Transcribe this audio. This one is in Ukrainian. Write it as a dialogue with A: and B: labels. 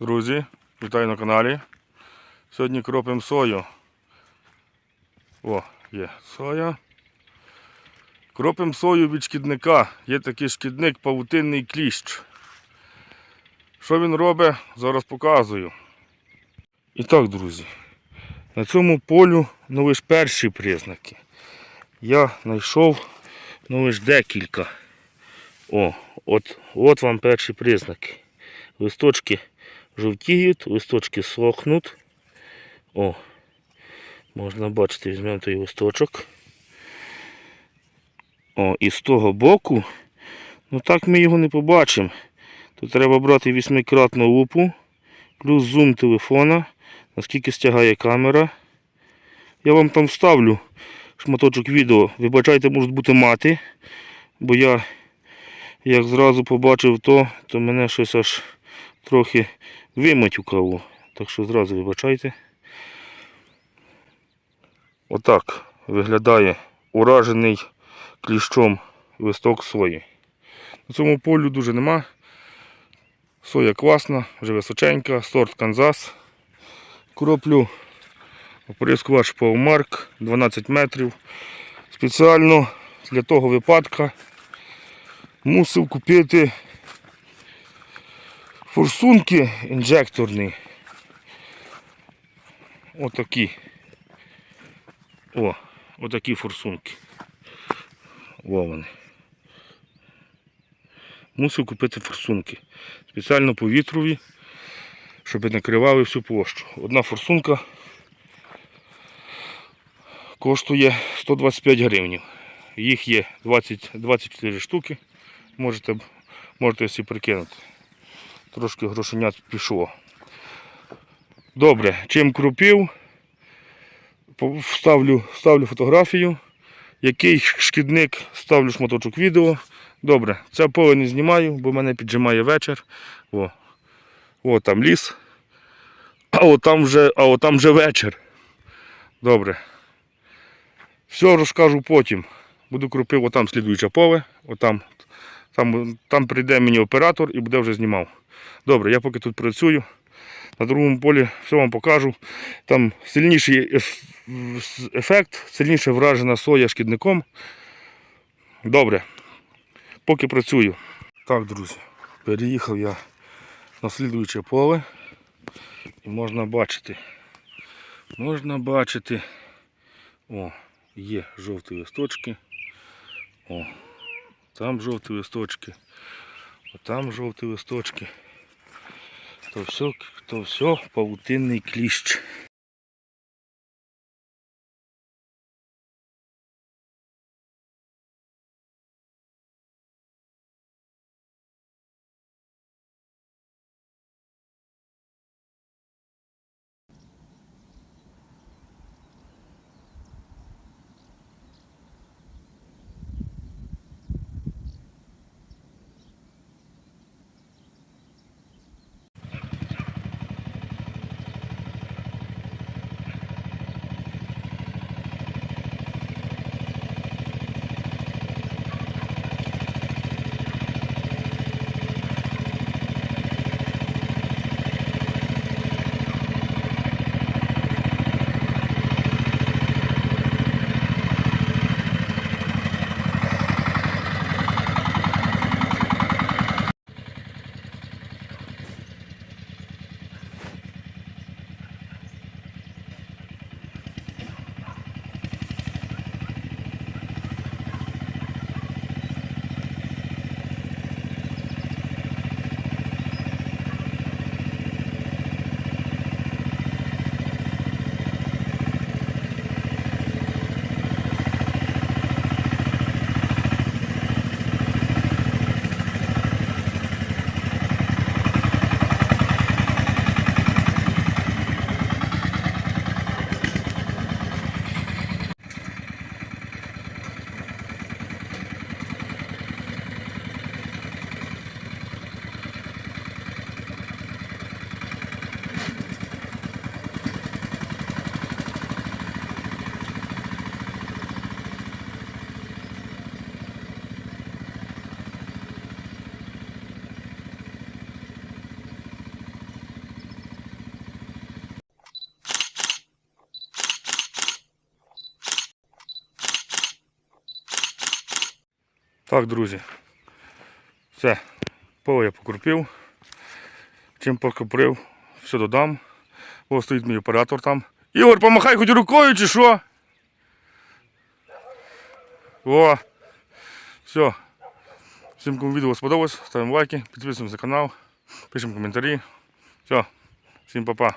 A: Друзі, вітаю на каналі. Сьогодні кропимо сою. О, є соя. Кропимо сою від шкідника. Є такий шкідник павутинний кліщ. Що він робить, зараз показую. І так, друзі, на цьому полю ну ж перші признаки. Я знайшов ну ж декілька. О, от, от вам перші признаки. Листочки жовтіють, листочки сохнуть. О, можна бачити, візьмемо той листочок. О, і з того боку, ну так ми його не побачимо. Тут треба брати вісьмикратну лупу, плюс зум телефона, наскільки стягає камера. Я вам там вставлю шматочок відео. Вибачайте, можуть бути мати, бо я як зразу побачив то, то мене щось аж трохи виматюкало. Так що зразу вибачайте. Отак виглядає уражений кліщом листок сої. На цьому полю дуже нема. Соя класна, вже височенька, сорт Канзас. Кроплю оприскувач Паумарк 12 метрів. Спеціально для того випадка мусив купити форсунки інжекторні. Отакі. О, отакі форсунки. Во вони. Мусив купити форсунки. Спеціально повітрові, щоб накривали всю площу. Одна форсунка коштує 125 гривень. Їх є 20, 24 штуки. Можете, можете всі прикинути. Трошки грошенят пішло. Добре, чим крупів, вставлю, ставлю фотографію. Який шкідник ставлю шматочок відео. Добре, це поле не знімаю, бо мене піджимає вечір. О, О там ліс. А от там вже, вже вечір. Добре. Все розкажу потім. Буду крупив, отам слідуюче поле, отам, там, там прийде мені оператор і буде вже знімав. Добре, я поки тут працюю. На другому полі все вам покажу. Там сильніший ефект, сильніше вражена соя шкідником. Добре. Поки працюю. Так, друзі, переїхав я на слідуюче поле. І можна бачити. Можна бачити. О, є жовті листочки. О, там жовті листочки. О, там жовті листочки. То все, то все павутинний кліщ. Так, друзі. Все. Поле я покропив. Чим покропив, все додам. Ось стоїть мій оператор там. Ігор, помахай хоч рукою чи що? О! Все. Всім, кому відео сподобалось, ставимо лайки, підписуємося на канал, пишемо коментарі. Все. Всім па-па.